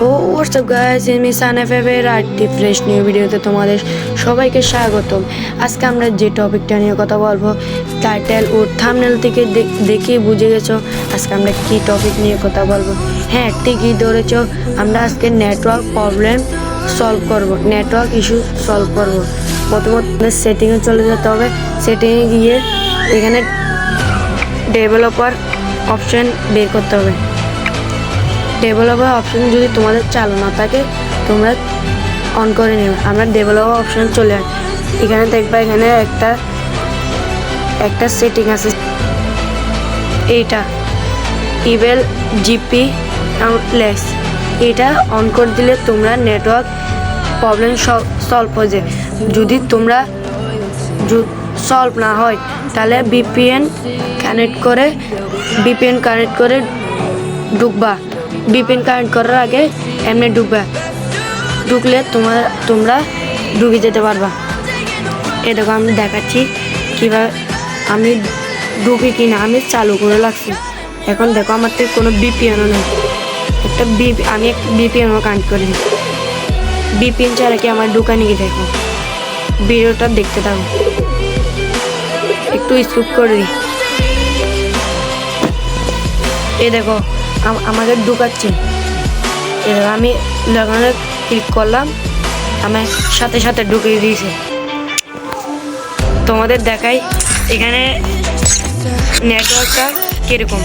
ও WhatsApp guys আমি সানাফেভের আরেকটি fresh new ভিডিওতে তোমাদের সবাইকে স্বাগতম। আজকে আমরা যে টপিকটা নিয়ে কথা বলব টাইটেল ও থামনেল থেকে দেখ- দেখেই বুঝে গেছো আজকে আমরা কি টপিক নিয়ে কথা বলব। হ্যাঁ ঠিকই ধরেছো, আমরা আজকে নেটওয়ার্ক প্রবলেম সলভ করব নেটওয়ার্ক ইস্যু সলভ করব। প্রথমত সেটিংয়ে চলে যেতে হবে সেটিংয়ে গিয়ে এখানে ডেভেলপার অপশন বের করতে হবে। ডেভেলপার অপশন যদি তোমাদের চালু না থাকে, তোমরা অন করে নেবে আমরা ডেভেলপার অপশন চলে আসি এখানে দেখবা এখানে একটা একটা সেটিং আছে। এইটা, ইভেল জিপি লেস। এটা অন করে দিলে তোমরা নেটওয়ার্ক প্রবলেম সলভ হয়ে যায়। যদি তোমরা সলভ না হয়, তাহলে বিপিএন কানেক্ট করে বিপিএন কানেক্ট করে ঢুকবা। বিপিএন কানেক্ট করার আগে এমনি ডুববে। ঢুকলে তোমার, তোমরা ডুবে যেতে পারবা। এ দেখো, আমি দেখাচ্ছি কীভাবে আমি ঢুকি কিনা, আমি চালু করে লাগছি এখন দেখো, আমার থেকে কোনো বিপিএনও নেই। একটা বিপি, আমি একটা বিপিএনও কানেক্ট করি বিপিএন ছাড়া কি আমার ঢুকানি কি দেখো? ভিডিওটা দেখতে থাকো। একটু স্কুপ করে দিই। এ দেখো আম- আমাকে ঢুকাচ্ছে এবার আমি লাগানো ক্লিক করলাম আমার সাথে সাথে ঢুকিয়ে দিয়েছে। তোমাদের দেখাই, এখানে নেটওয়ার্কটা কীরকম?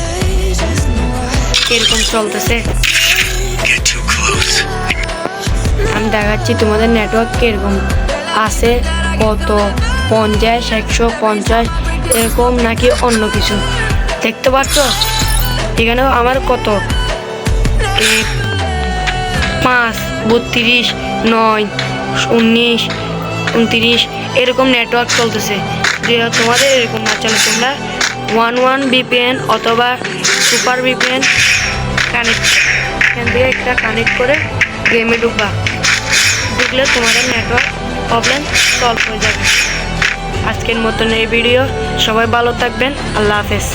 কীরকম চলতেছে? আমি দেখাচ্ছি তোমাদের নেটওয়ার্ক কীরকম? আছে কত? পঞ্চাশ, একশো পঞ্চাশ, এরকম নাকি অন্য কিছু? দেখতে পাচ্ছ? এখানেও আমার কত? পাঁচ, বত্রিশ, নয়, উনিশ, উনত্রিশ, এরকম নেটওয়ার্ক চলতেছে। যে তোমাদের এরকম না চলে, তোমরা ওয়ান ওয়ান বিপিএন অথবা সুপার বিপিএন কানেক্ট এখান থেকে একটা কানেক্ট করে গেমে ঢুকবা। ঢুকলে তোমাদের নেটওয়ার্ক প্রবলেম সলভ হয়ে যাবে। আজকের মতন এই ভিডিও সবাই ভালো থাকবেন, আল্লাহ হাফেজ।